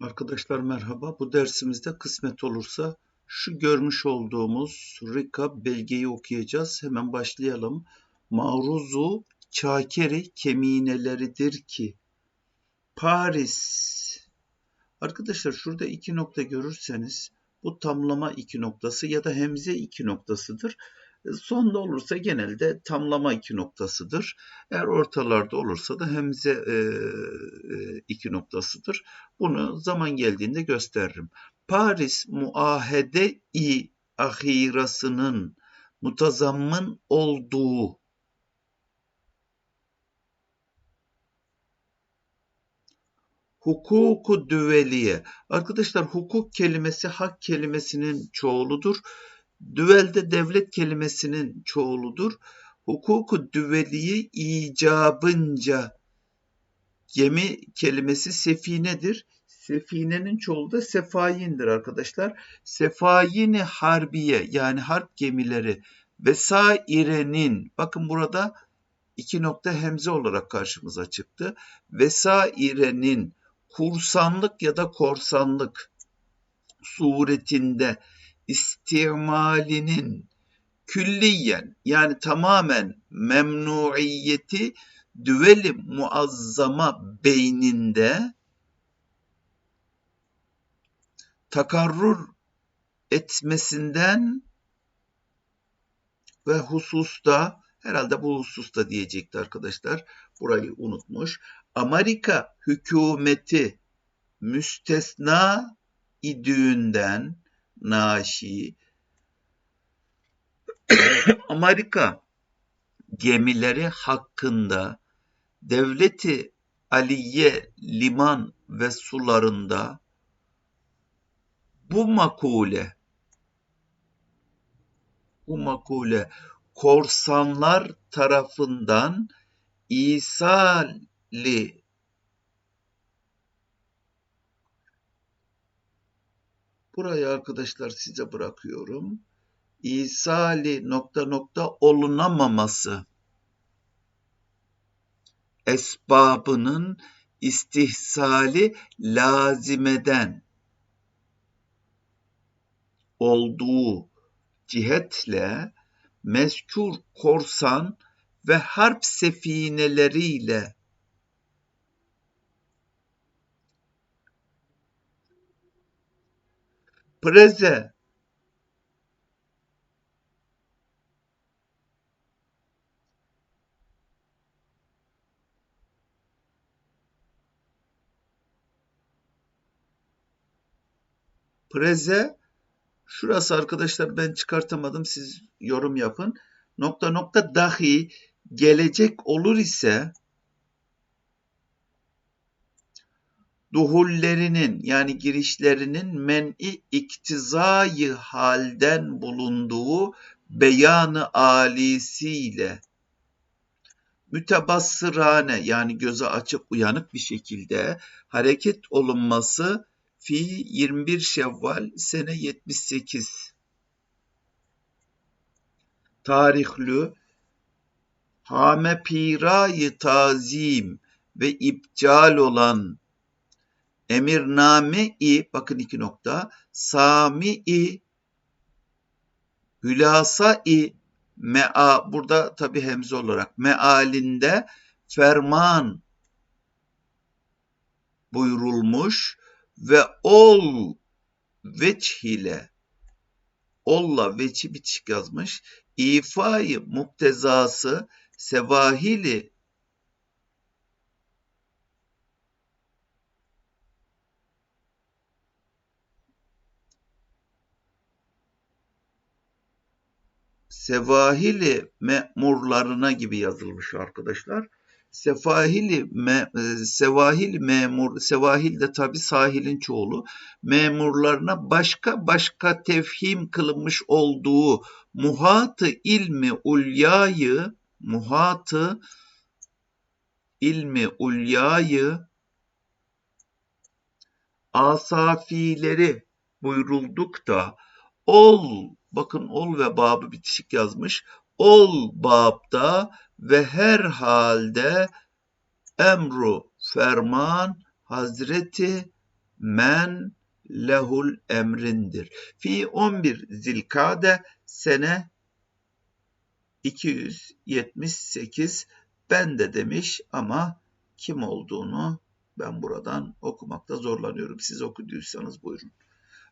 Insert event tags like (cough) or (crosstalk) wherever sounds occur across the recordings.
Arkadaşlar merhaba. Bu dersimizde kısmet olursa şu görmüş olduğumuz Rika belgeyi okuyacağız. Hemen başlayalım. Mağruzu çakeri kemineleridir ki. Paris. Arkadaşlar şurada iki nokta görürseniz bu tamlama iki noktası ya da hemze iki noktasıdır. Sonda olursa genelde tamlama iki noktasıdır. Eğer ortalarda olursa da hemze e, e, iki noktasıdır. Bunu zaman geldiğinde gösteririm. Paris muahede-i ahirasının mutazammın olduğu hukuku düveliye. Arkadaşlar hukuk kelimesi hak kelimesinin çoğuludur. Düvelde devlet kelimesinin çoğuludur. Hukuku düveliyi icabınca gemi kelimesi sefinedir. Sefinenin çoğulu da sefayindir arkadaşlar. Sefayini harbiye yani harp gemileri vesairenin bakın burada iki nokta hemze olarak karşımıza çıktı. Vesairenin kursanlık ya da korsanlık suretinde istimalinin külliyen yani tamamen memnuiyeti düveli muazzama beyninde takarrur etmesinden ve hususta herhalde bu hususta diyecekti arkadaşlar. Burayı unutmuş. Amerika hükümeti müstesna idüğünden naşi. (coughs) Amerika gemileri hakkında devleti Aliye liman ve sularında bu makule bu makule korsanlar tarafından İsali Burayı arkadaşlar size bırakıyorum. İsali nokta nokta olunamaması esbabının istihsali lazimeden olduğu cihetle mezkur korsan ve harp sefineleriyle preze preze şurası arkadaşlar ben çıkartamadım siz yorum yapın. Nokta nokta dahi gelecek olur ise duhullerinin yani girişlerinin men'i iktizayı halden bulunduğu beyanı alisiyle mütebassırane yani göze açık uyanık bir şekilde hareket olunması fi 21 Şevval sene 78 tarihlü hame pirayı tazim ve ipcal olan emirname-i bakın iki nokta sami-i hülasa-i mea burada tabi hemze olarak mealinde ferman buyurulmuş ve ol veç ile olla veçi bitişik yazmış. İfai muktezası sevahili sevahili memurlarına gibi yazılmış arkadaşlar. Sefahili me, e, sevahil memur sevahil de tabi sahilin çoğulu memurlarına başka başka tefhim kılınmış olduğu muhatı ilmi ulyayı muhatı ilmi ulyayı asafileri buyurulduk da ol bakın ol ve babı bitişik yazmış ol babda ve her halde emru ferman Hazreti men lehul emrindir. Fi 11 Zilkade sene 278 ben de demiş ama kim olduğunu ben buradan okumakta zorlanıyorum. Siz okuduysanız buyurun.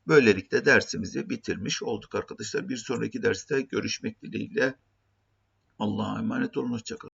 Böylelikle dersimizi bitirmiş olduk arkadaşlar. Bir sonraki derste görüşmek dileğiyle. Allah'a emanet olun. Hoşçakalın.